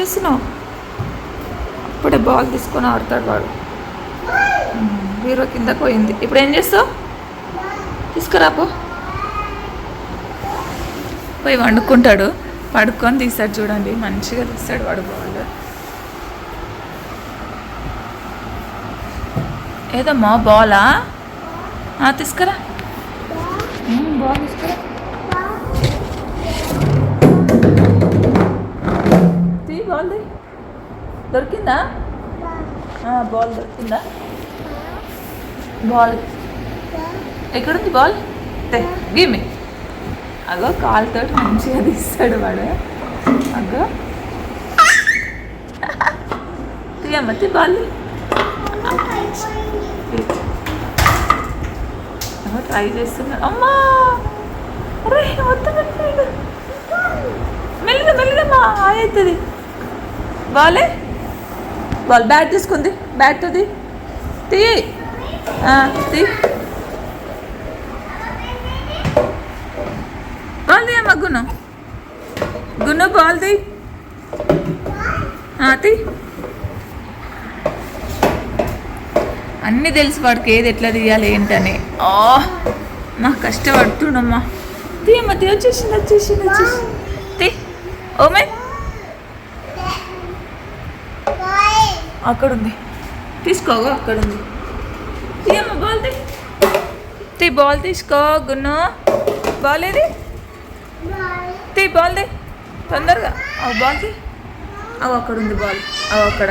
చేస్తున్నావు? అప్పుడే బాల్ తీసుకొని ఆడతాడు వాడు. హీరో కింద పోయింది. ఇప్పుడు ఏం చేస్తావు? తీసుకురాపో పోయి వండుకుంటాడు. పడుకొని తీస్తాడు చూడండి. మంచిగా తీస్తాడు వాడు బాల్. ఏదమ్మా బాలా? తీసుకురా. బాల్ తీసుకురా. దొరికిందా బాల్ దొరికిందా? బాల్ ఎక్కడుంది బాల్ గీమి అగో కాలుతో మంచిగా తీస్తాడు వాడు. అగో. తీయమ్మతి బాల్ ట్రై చేస్తున్నాడు అమ్మా! అరే మొత్తం మెల్లగా. మెల్లిగా మెల్లిగా మా అవుతుంది బాలే బాల్ బ్యాట్ తీసుకుంది. బ్యాట్ తీ. తీ తీ. బాల్ తీయమ్మ గును గును బాల్ తీ. తీ. అన్నీ తెలుసు వాడికి ఏది ఎట్లా తీయాలి ఏంటని. ఓ మా కష్టపడుతుండమ్మా. తీయమ్మ తీ వచ్చేసింది వచ్చేసింది వచ్చేసింది. తీ. ఓమే అక్కడ ఉంది తీసుకోగా అక్కడ ఉంది తీయమ్మ బాల్ తీ. బాల్ తీసుకో గున్ను. బాల్ ఏది? తీ బాల్ తీ. తొందరగా. అవు బాల్ తీ. అవు అక్కడ ఉంది బాల్. అవు అక్కడ.